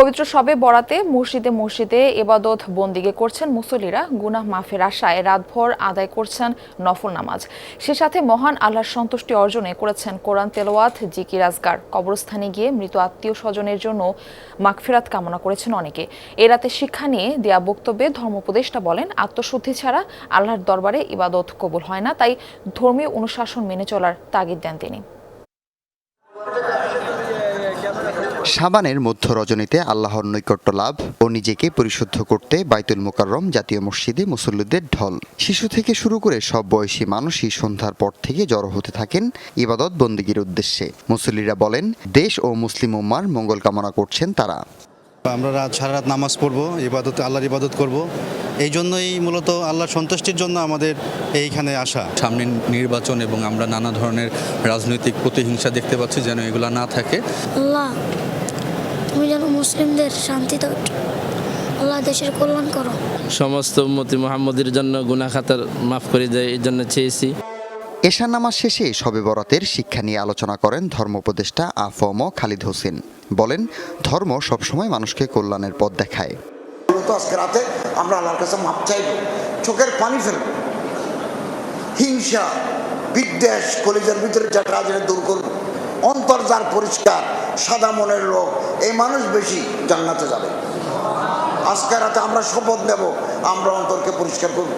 পবিত্র সবে বরাতে, মসজিদে মসজিদে এবাদত বন্দিগে করছেন মুসল্লিরা। গুনাহ মাফের আশায় রাতভর আদায় করছেন নফল নামাজ। সে সাথে মহান আল্লাহর সন্তুষ্টি অর্জনে করেছেন কোরআন তেলাওয়াত, জিকির আজগার। কবরস্থানে গিয়ে মৃত আত্মীয় স্বজনের জন্য মাগফিরাত কামনা করেছেন অনেকে। এ রাতে শিক্ষা নিয়ে দেয়া বক্তব্যে ধর্মোপদেষ্টা বলেন, আত্মশুদ্ধি ছাড়া আল্লাহর দরবারে ইবাদত কবুল হয় না, তাই ধর্মীয় অনুশাসন মেনে চলার তাগিদ দেন তিনি। সাবানের মধ্য রজনীতে আল্লাহর নৈকট্য লাভ ও নিজেকে পরিশুদ্ধ করতে বাইতুল মোকাররম জাতীয় মসজিদে মুসল্লিদের ঢল। শিশু থেকে শুরু করে সব বয়সী মানুষই সন্ধ্যার পর থেকে জড়ো হতে থাকেন ইবাদত বন্দীগীর উদ্দেশ্যে। মুসল্লিরা বলেন, দেশ ও মুসলিম উম্মার মঙ্গল কামনা করছেন তারা। আমরা রাত সারা রাত নামাজ পড়ব ইবাদত আল্লাহর ইবাদত করব। এই জন্যই মূলত আল্লাহর সন্তুষ্টির জন্য আমাদের এইখানে আসা। সামনে নির্বাচন এবং আমরা নানা ধরনের রাজনৈতিক প্রতিহিংসা দেখতে পাচ্ছি যেন এগুলো না থাকে। আল্লাহ তুমি যেন মুসলিমদের শান্তি দাও আল্লাহ দেশের কল্যাণ করো। সমস্ত উম্মতি মোহাম্মদের জন্য গুনা খাতার মাফ করে দেয় এই জন্য চেয়েছি। এশা নামাজ শেষে শবে বরাতের শিক্ষা নিয়ে আলোচনা করেন ধর্মোপদেষ্টা আফম খালিদ হোসেন। বলেন, ধর্ম সবসময় মানুষকে কল্যাণের পথ দেখায়। মূলত আজকে রাতে আমরা আল্লাহর কাছে মাপ চাইব। চোখের পানি ফেলব হিংসা, বিদ্বেষ, কলিজার ভিতরে যা রাজনে দূর করব অন্তর যার পরিষ্কার, সাদা মনের লোক, এই মানুষ বেশি জান্নাতে যাবে। আজকে রাতে আমরা শপথ নেব, আমরা অন্তরকে পরিষ্কার করব।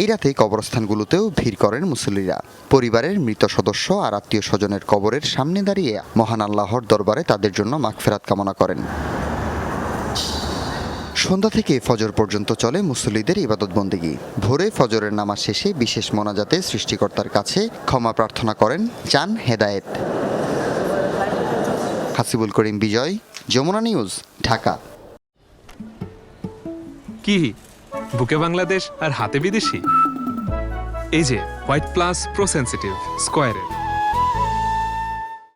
এই রাতে কবরস্থানগুলোতেও ভিড় করেন মুসল্লিরা। পরিবারের মৃত সদস্য আর আত্মীয় স্বজনের কবরের সামনে দাঁড়িয়ে মহান আল্লাহর দরবারে তাদের জন্য মাগফেরাত কামনা করেন। সন্ধ্যা থেকে ফজর পর্যন্ত চলে মুসল্লিদের ইবাদত বন্দিগি। ভোরে ফজরের নামাজ শেষে বিশেষ মোনাজাতে সৃষ্টিকর্তার কাছে ক্ষমা প্রার্থনা করেন, চান হেদায়েত। হাসিবুল করিম বিজয়, যমুনা নিউজ, ঢাকা। কি? বুকে বাংলাদেশ আর হাতে বিদেশি? এই যে হোয়াইট প্লাস প্রোসেন্সিটিভ স্কোয়ারের